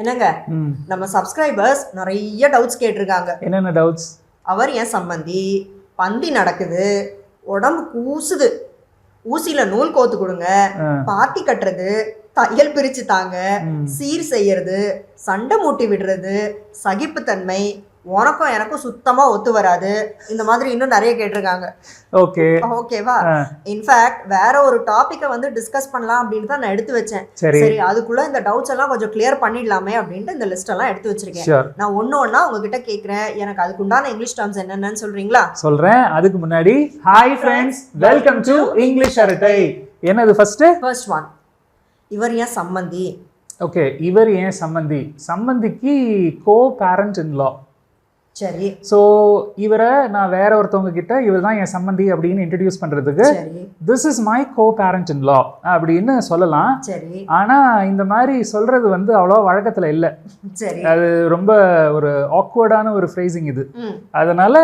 என்னங்க? நம்ம சப்ஸ்கிரைபர்ஸ் நிறைய டவுட்ஸ் கேட்டிருக்காங்க. என்னென்ன டவுட்ஸ் அவர் என் சம்பந்தி பந்தி நடக்குது உடம்பு கூசுது. ஊசியில நூல் கோத்து கொடுங்க பாத்தி கட்டுறது தையல் பிரிச்சு தாங்க சீர் செய்யறது சண்டை மூட்டி விடுறது சகிப்புத்தன்மை உனக்கும் எனக்கும் சுத்தமா ஒத்து வராது. இந்த மாதிரி இன்னும் நிறைய கேட்டிருக்காங்க. ஓகே. ஓகேவா இன்ஃபேக்ட் வேற ஒரு டாபிக்கை வந்து டிஸ்கஸ் பண்ணலாம் அப்படின்னு தான் நான் எடுத்து வச்சேன். சரி. அதுக்குள்ள இந்த டவுட்ஸ் எல்லாம் கொஞ்சம் கிளியர் பண்ணிடலாமே அப்படின்ட்டு இந்த லிஸ்ட் எல்லாம் எடுத்து வச்சிருக்கேன். நான் ஒண்ணு ஒண்ணா உங்ககிட்ட கேக்குறேன். எனக்கு அதுக்கு உண்டான இங்கிலீஷ் டேர்ம்ஸ் என்னென்னு சொல்றீங்களா? சொல்றேன். அதுக்கு முன்னாடி hi friends welcome to English அரட்டை என்னது ஃபர்ஸ்ட் ஃபர்ஸ்ட் ஒன் இவர் ஏன் சம்மந்தி ஓகே இவர் ஏன் சம்மந்தி சம்மந்திக்கு கோ பேரண்ட் இன் லா சரி. ஸோ இவரை நான் வேற ஒருத்தவங்க கிட்ட இவர் தான் என் சம்மந்தி அப்படின்னு இன்ட்ரடியூஸ் பண்றதுக்கு this is my co parent in law அப்படின்னு சொல்லலாம். சரி. ஆனா இந்த மாதிரி சொல்றது வந்து அவ்வளோ வழக்கத்துல இல்லை. சரி. அது ரொம்ப ஒரு ஆக்வர்டான ஒரு ஃப்ரேசிங் இது. அதனால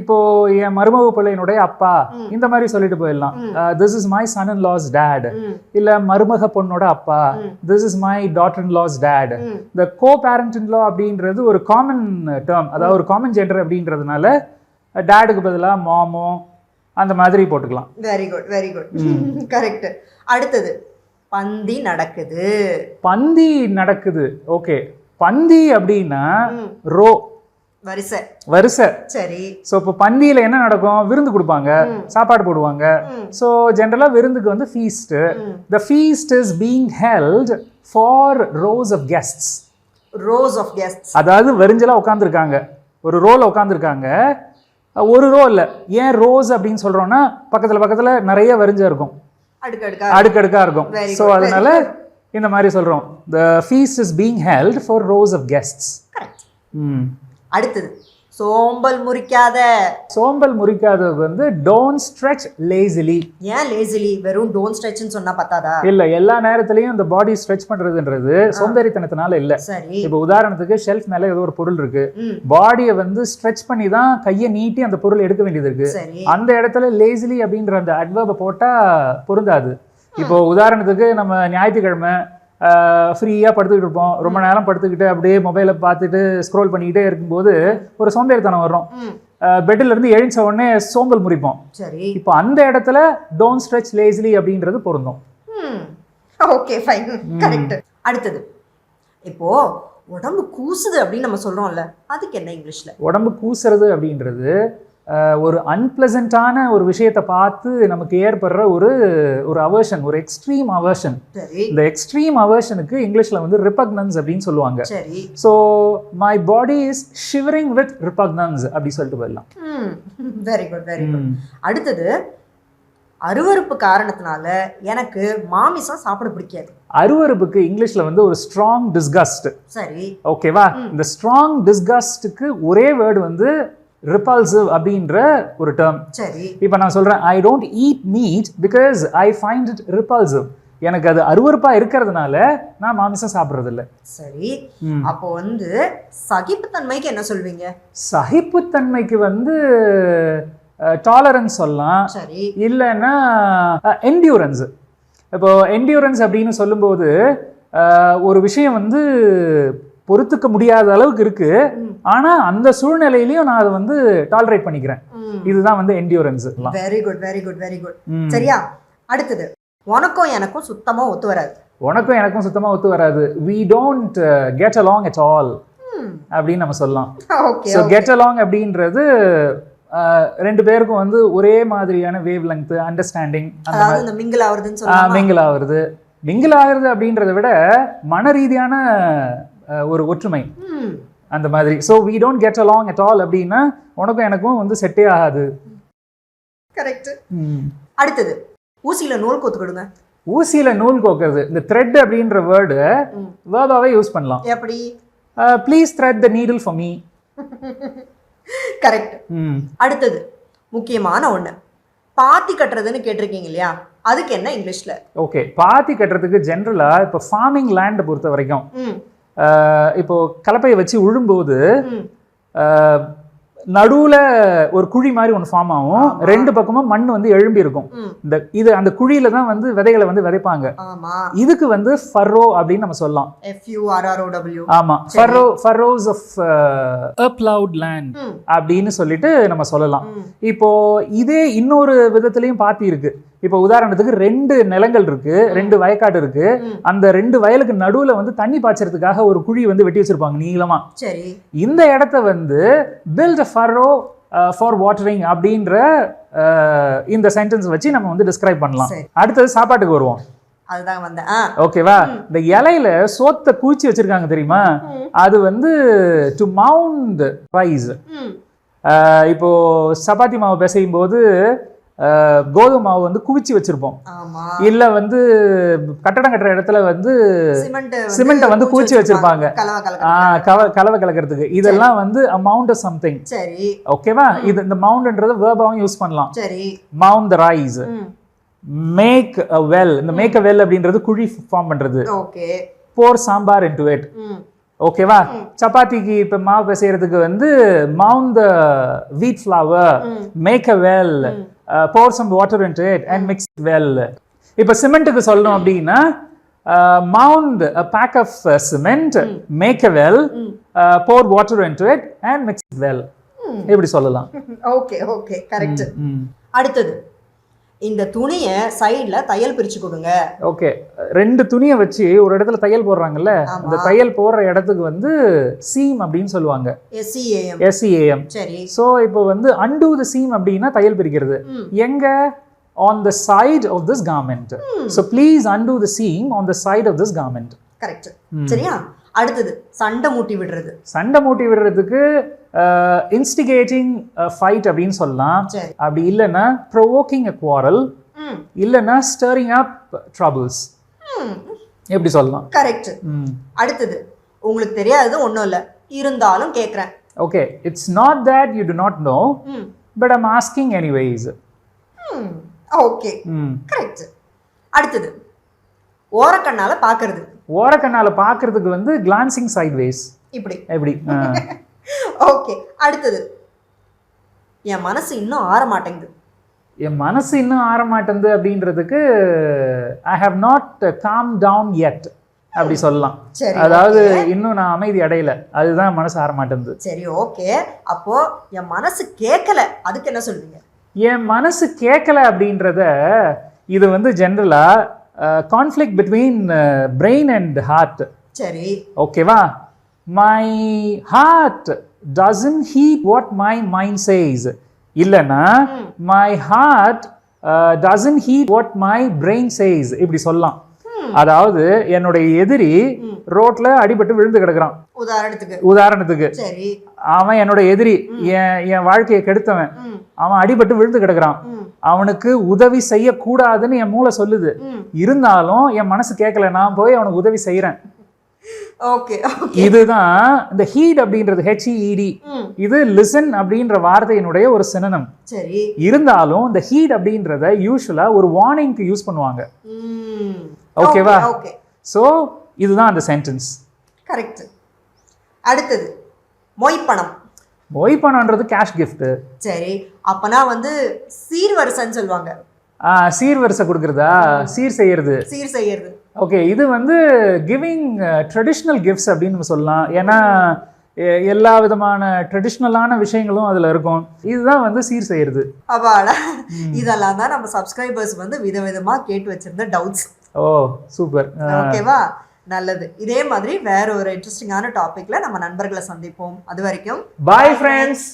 இப்போ என் மருமக பிள்ளையினுடைய அப்பா. இந்த மாதிரி சொல்லிட்டு போயிடலாம். This is my son in law's dad இல்ல மருமக பொண்ணோட அப்பா. This is my. Daughter in law's dad இந்த கோ பேரண்ட் இன் லா அப்படின்றது ஒரு காமன் டேர்ம் அதாவது ஒரு காமன் ஜெண்டர் அப்படின்றதுனால டேடுக்கு பதிலா மாமோ அந்த மாதிரி போட்டுக்கலாம். Very good very good correct அடுத்தது பந்தி நடக்குது. பந்தி நடக்குது. ஓகே பந்தி அப்படின்னா ரோ. வரிசை. வரிசை. சரி. ஸோ இப்போ பந்தியில் என்ன நடக்கும்? விருந்து கொடுப்பாங்க. சாப்பாடு போடுவாங்க. ஸோ ஜென்ரலாக விருந்துக்கு வந்து ஃபீஸ்ட்டு ம். The feast is being held for rows of guests rows of guests அதாவது வெறிஞ்சலாக உட்காந்துருக்காங்க ஒரு ரோல உட்காந்துருக்காங்க ஒரு ரோ இல்லை. ஏன் ரோஸ் அப்படின்னு சொல்கிறோன்னா பக்கத்தில் பக்கத்தில் நிறைய வெறிஞ்சா இருக்கும். அடுக்கடுக்கா. அடுக்கடுக்காக இருக்கும். ஸோ அதனால இந்த மாதிரி சொல்கிறோம் the feast is being held for rows of guests correct ம். அடுத்தது சோம்பல் முறிக்காத. சோம்பல் முறிக்காதது வந்து டோன்ட் ஸ்ட்ரெச் லேசிலி ஏன் லேசிலி வெறும் டோன்ட் ஸ்ட்ரெச்னு சொன்னா பத்தாதா? இல்ல எல்லா நேரத்துலயும் இந்த பாடி ஸ்ட்ரெச் பண்றதுன்றது சோம்பேறித்தனத்தினால இல்ல. இப்போ உதாரணத்துக்கு ஷெல்ஃப் மேல ஏதோ ஒரு பொருள் இருக்கு. பாடியை வந்து ஸ்ட்ரெச் பண்ணி தான் கையை நீட்டி அந்த பொருள் எடுக்க வேண்டியது இருக்கு. அந்த இடத்துல லேசிலி அப்படின்ற அந்த அட்வர்பை போட்டா பொருந்தாது. இப்போ உதாரணத்துக்கு நம்ம ஞாயிற்றுக்கிழமை ஃப்ரீயாக படுத்துக்கிட்டு இருப்போம். ரொம்ப நேரம் படுத்துக்கிட்டு அப்படியே மொபைலை பார்த்துட்டு ஸ்க்ரோல் பண்ணிக்கிட்டே இருக்கும்போது ஒரு சோம்பேறித்தனம் வரும். பெட்டில் இருந்து எழுந்த உடனே சோம்பல் முறிப்போம். சரி. இப்போ அந்த இடத்துல டோன்ட் ஸ்ட்ரெச் லேசிலி அப்படின்றது பொருந்தும். ஓகே ஃபைன் கரெக்ட் அடுத்தது. இப்போ உடம்பு கூசுது அப்படின்னு நம்ம சொல்றோம்ல அதுக்கு என்ன இங்கிலீஷ்ல உடம்பு கூசுறது அப்படின்றது ஒரு அன்பிளசண்ட்டான ஒரு விஷயத்தை பார்த்து நமக்கு ஏற்படுற ஒரு ஒரு அவர்ஷன் ஒரு எக்ஸ்ட்ரீம் அவர்ஷன் இந்த எக்ஸ்ட்ரீம் அவர்ஷனுக்கு இங்கிலீஷில் வந்து ரிப்பக்னன்ஸ் அப்படின்னு சொல்லுவாங்க. So my body is shivering with repugnance அப்படி சொல்லிட்டு போயிடலாம். வெரி குட் வெரி குட் அடுத்தது அருவருப்பு காரணத்தினால எனக்கு மாமிசம் சாப்பிட பிடிக்காது. அருவருப்புக்கு இங்கிலீஷில் வந்து ஒரு ஸ்ட்ராங் டிஸ்கஸ்ட் சரி. ஓகேவா இந்த ஸ்ட்ராங் டிஸ்கஸ்ட்டுக்கு ஒரே வேர்டு வந்து ரிப்பல்சிவ் அப்படின்ற ஒரு டேர்ம் சரி. இப்போ நான் சொல்கிறேன் I don't eat meat because I find it repulsive எனக்கு அது அருவருப்பாக இருக்கிறதுனால நான் மாமிசம் சாப்பிட்றதில்ல. சரி. அப்போ வந்து சகிப்புத்தன்மைக்கு என்ன சொல்வீங்க? சகிப்புத்தன்மைக்கு வந்து டாலரன்ஸ் சொல்லலாம். சரி. இல்லைன்னா என்டியூரன்ஸ் இப்போ என்டியூரன்ஸ் அப்படின்னு சொல்லும்போது ஒரு விஷயம் வந்து பொறுத்துக்க முடியாத அளவுக்கு இருக்கு. ஆனா அந்த சூழ்நிலையிலையும் நான் அதை வந்து டாலரேட் பண்ணிக்கிறேன். இதுதான் வந்து endurance very good very good very good சரியா? அடுத்தது. உனக்கும் எனக்கும் சுத்தமா ஒத்து வராது. உனக்கும் எனக்கும் சுத்தமா ஒத்து வராது. We don't get along at all அப்படின்னு நம்ம சொல்லலாம். ஸோ கெட் அலாங் அப்படின்றது அஹ், ரெண்டு பேருக்கும் வந்து ஒரே மாதிரியான வேவ் லெங்க் அண்டர்ஸ்டாண்டிங் மிங்கிள் சொல்லலாம் மிங்கிள் ஆகுறது மிங்கிள் ஆகுறது அப்படின்றத விட மன ரீதியான ஒரு ஒற்றுமை. அந்த மாதிரி. So we don't get along at all அப்படின்னா உனக்கும் எனக்கும் வந்து செட்டே ஆகாது. கரெக்ட் அடுத்தது ஊசியில நூல் கோத்து கொடுங்க. ஊசியில நூல் கோக்கிறது. இந்த த்ரெட் அப்படின்ற வேர்டு ம். வேர்பாவே யூஸ் பண்ணலாம். எப்படி? Please thread the needle for me. Correct அடுத்தது முக்கியமான ஒண்ணு. பாத்தி கட்டுறதுன்னு கேட்டிருக்கீங்க இல்லையா? அதுக்கு என்ன இங்கிலீஷ்ல ஓகே பாத்தி கட்டுறதுக்கு ஜென்ரலாக இப்போ ஃபார்மிங் லேண்டை பொறுத்த வரைக்கும் இப்போ கலப்பையை வச்சு உழும்போது நடுவுல ஒரு குழி மாதிரி ஒன்று ஃபார்ம் ஆகும். ரெண்டு பக்கமும் மண் வந்து எழும்பி இருக்கும். இந்த இது அந்த குழியில தான் வந்து விதைகளை வந்து விதைப்பாங்க. இதுக்கு வந்து ஃபர்ரோ அப்படின்னு நம்ம சொல்லலாம். ஆமா. Furrow furrows of a ploughed land. அப்படின்னு சொல்லிட்டு நம்ம சொல்லலாம். இப்போ இதே இன்னொரு விதத்துலயும் பாத்தி இருக்கு இப்போ உதாரணத்துக்கு ரெண்டு நிலங்கள் இருக்கு ரெண்டு வயக்காடு இருக்கு. அந்த ரெண்டு வயலுக்கு நடுவுல வந்து தண்ணி பாய்ச்சறதுக்காக ஒரு குழி வந்து வெட்டி வச்சிருப்பாங்க நீளமா. சரி. இந்த இடத்த வந்து build a furrow for watering அப்படின்ற அஹ், இந்த சென்டென்ஸ் வச்சு நம்ம வந்து டிஸ்கிரைப் பண்ணலாம். அடுத்தது சாப்பாட்டுக்கு வருவோம். அதுதான் வந்தேன். ஆ. ஓகேவா இந்த இலையில சோத்தை குவிச்சு வச்சிருக்காங்க தெரியுமா. அது வந்து டு மவுண்ட் ரைஸ். இப்போ சப்பாத்தி மாவு பிசையும் போது கோதுமை மாவு வந்து குவிச்சு வச்சிருப்போம். இல்ல வந்து கட்டடம் கட்டுற இடத்துல வந்து சிமெண்ட் சிமெண்ட்டை வந்து பூச்சி வச்சிருப்பாங்க. கலவா கலக்கிறதுக்கு. இதெல்லாம் வந்து அமௌண்ட் சம்திங் சரி. ஓகேவா இது இந்த மவுண்ட்ன்றது வேர்பாவும் யூஸ் பண்ணலாம். சரி. Mount the rice. Make a well இந்த மேக் அ வெல் அப்படின்றது குழி ஃபார்ம் பண்றது. Okay. Pour sambar into it. ஓகேவா சப்பாத்திக்கு இப்ப மாவு பிசையறதுக்கு வந்து mount the wheat flour. Make a well pour some water into it and mix well இப்ப சிமெண்ட்டுக்கு சொல்லணும் அப்படின்னா mount bag of cement make a well pour water into it and mix well இப்படி சொல்லலாம். ஓகே ஓகே கரெக்ட் அடுத்தது. இந்த துணியை சைடுல தையல் பிரிச்சு கொடுங்க. ஓகே ரெண்டு துணியை வச்சு ஒரு இடத்துல தையல் போடுறாங்கல்ல. அந்த தையல் போடுற இடத்துக்கு வந்து சீம் அப்படின்னு சொல்லுவாங்க. எஸ்சிஏஎம் எஸ்சிஏஎம் சரி. ஸோ இப்போ வந்து அன்டூ த சீம் அப்படின்னா தையல் பிரிக்கிறது. எங்க? On the side of this garment. So please undo the seam on the side of this garment. Correct சரியா? அடுத்தது சண்டை மூட்டி விடுறது. சண்டை மூட்டி விடுறதுக்கு இன்ஸ்டிகேட்டிங் ஃபைட் அப்படின்னு சொல்லலாம். அப்படி இல்லைன்னா ப்ரொவோக்கிங் அ குவாரல் இல்லைன்னா ஸ்டரிங் அப் ட்ரபிள்ஸ் எப்படி சொல்லலாம்? கரெக்ட் ம். அடுத்தது உங்களுக்கு தெரியாதது ஒன்றும் இல்லை. இருந்தாலும் கேட்குறேன் Okay, it's not that you do not know, ம். but I'm asking anyways. ம். ஓகே ம். கரெக்ட் அடுத்தது ஓரக்கண்ணால பார்க்கறது ஓரக்கண்ணால பார்க்கறதுக்கு வந்து கிளான்சிங் சைட்வேஸ் இப்படி. எப்படி. ஓகே அடுத்தது. என் மனசு இன்னும் ஆற மாட்டேங்குது என் மனசு இன்னும் ஆற மாட்டேங்குது அப்படின்றதுக்கு I have not calm down yet அப்படி சொல்லலாம். அதாவது இன்னும் நான் அமைதி அடையல அதுதான் மனசு ஆற மாட்டேங்குது சரி ஓகே. அப்போ என் மனசு கேட்கல அதுக்கு என்ன சொல்வீங்க? என் மனசு கேட்கல அப்படின்றத இது வந்து ஜென்ரலா conflict between brain and heart சரி. ஓகேவா my heart doesn't heed what my mind says இல்லைன்னா my heart doesn't heed what my brain says இப்படி சொல்லலாம். அதாவது என்னுடைய எதிரி ரோட்ல அடிபட்டு விழுந்து கிடக்குறான். உதாரணத்துக்கு. உதாரணத்துக்கு. அவன் என்னோட எதிரி என் என் வாழ்க்கையை கெடுத்தவன். அவன் அடிபட்டு விழுந்து கிடக்குறான். அவனுக்கு உதவி செய்யக்கூடாதுன்னு என் மூளை சொல்லுது. இருந்தாலும் என் மனசு கேட்கல நான் போய் அவனுக்கு உதவி செய்யறேன் ஓகே இதுதான் இந்த ஹீட் அப்படின்றது ஹெச்இடி ம். இது லிசன் அப்படின்ற வார்த்தையினுடைய ஒரு சினனம் சரி. இருந்தாலும் இந்த ஹீட் அப்படின்றத யூஸ்வலா ஒரு வார்னிங்க்கு யூஸ் பண்ணுவாங்க. ஓகேவா? ஓகே ஸோ இதுதான் அந்த சென்டென்ஸ் கரெக்ட் அடுத்தது மொய்ப்பணம் மொய் பணம்ன்றது கேஷ் gift. சரி. அப்பனா வந்து சீர்வரிசைன்னு சொல்லுவாங்க. சீர்வரிசை கொடுக்கறதா? சீர் செய்யறது. சீர் செய்யறது. ஓகே இது வந்து கிவிங் ட்ரெடிஷ்னல் கிஃப்ட்ஸ் அப்படின்னு நம்ம சொல்லலாம். ஏன்னா எல்லா விதமான ட்ரெடிஷ்னலான விஷயங்களும் அதில் இருக்கும். இதுதான் வந்து சீர் செய்யறது. அப்பாடா. இதெல்லாம் தான் நம்ம சப்ஸ்கிரைபர்ஸ் வந்து விதவிதமா கேட்டு வச்சிருந்த டவுட்ஸ் ஓ சூப்பர். ஓகேவா நல்லது. இதே மாதிரி வேற ஒரு இன்ட்ரெஸ்டிங்கான டாபிக்ல நம்ம நண்பர்களை சந்திப்போம். அது வரைக்கும் பாய் ஃப்ரெண்ட்ஸ்